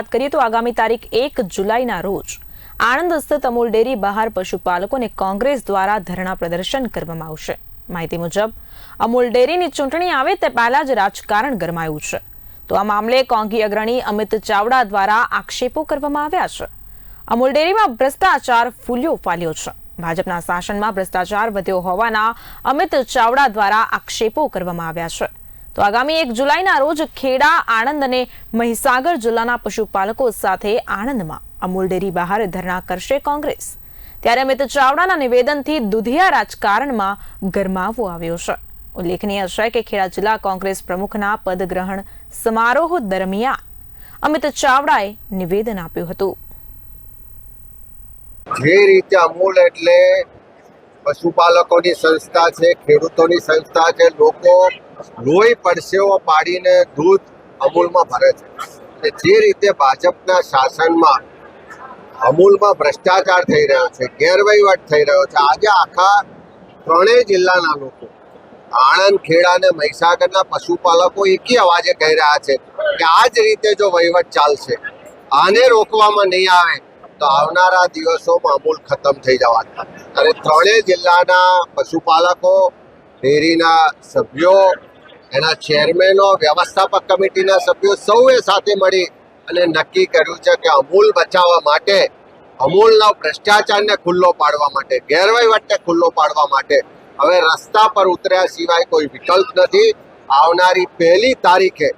વાત કરીએ તો આગામી તારીખ એક જુલાઈના રોજ આણંદ સ્થિત અમૂલ ડેરી બહાર પશુપાલકોને કોંગ્રેસ દ્વારા ધરણા પ્રદર્શન કરવામાં આવશે. માહિતી મુજબ, અમૂલ ડેરીની ચૂંટણી આવે તે પહેલા જ રાજકારણ ગરમાયું છે. તો આ મામલે કોંગી અગ્રણી અમિત ચાવડા દ્વારા આક્ષેપો કરવામાં આવ્યા છે. અમૂલ ડેરીમાં ભ્રષ્ટાચાર ફૂલ્યો ફાલ્યો છે. ભાજપના શાસનમાં ભ્રષ્ટાચાર વધ્યો હોવાના અમિત ચાવડા દ્વારા આક્ષેપો કરવામાં આવ્યા છે. તો આગામી એક જુલાઈના રોજ ખેડા, આણંદ અને મહીસાગર જિલ્લાના પશુપાલકો સાથે આણંદમાં અમૂલ ડેરી બહાર ધરણા કરશે કોંગ્રેસ. ત્યારે અમિત ચાવડાના નિવેદનથી દુધિયા રાજકારણમાં ગરમાવો આવ્યો છે. ઉલ્લેખનીય છે કે ખેડા જિલ્લા કોંગ્રેસ પ્રમુખના પદગ્રહણ સમારોહ દરમિયાન અમિત ચાવડાએ નિવેદન આપ્યું હતું. જે રીતે અમૂલ એટલે પશુપાલકોની સંસ્થા છે, ખેડૂતોની સંસ્થા છે, લોકો લોહી પડસેવો પાડીને દૂધ અમૂલમાં ભરે છે. જે રીતે ભાજપના શાસનમાં અમૂલમાં ભ્રષ્ટાચાર થઈ રહ્યો છે, ગેરવહીવટ થઈ રહ્યો છે, આજે આખા ત્રણેય જિલ્લાના લોકો આણંદ ખેડા અને મહીસાગરના પશુપાલકો એકી અવાજે કહી રહ્યા છે કે આ જ રીતે જો વહીવટ ચાલશે, આને રોકવામાં નહીં આવે, તો આવનારા દિવસોમાં અમૂલ ખતમ થઈ જવાના. અને ત્રણેય જિલ્લાના પશુપાલકો, ડેરીના સભ્યો એના ચેરમેનો વ્યવસ્થાપક કમિટીના સભ્યો સૌએ સાથે મળી અને નક્કી કર્યું છે કે અમૂલ બચાવવા માટે, અમૂલના ભ્રષ્ટાચારને ખુલ્લો પાડવા માટે, ગેરવહીવટને ખુલ્લો પાડવા માટે હવે રસ્તા પર ઉતર્યા સિવાય કોઈ વિકલ્પ નથી. આવનારી પહેલી તારીખે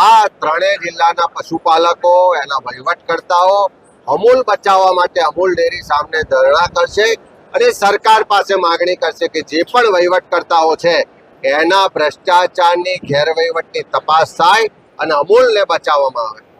આ ત્રણેય જિલ્લાના પશુપાલકો, એના વહીવટકર્તાઓ અમૂલ બચાવવા માટે અમૂલ ડેરી સામે ધરણા કરશે અને સરકાર પાસે માગણી કરશે કે જે પણ વહીવટકર્તાઓ છે એના ભ્રષ્ટાચારની ગેરવહીવટની તપાસ થાય અને અમૂલને બચાવવામાં આવે.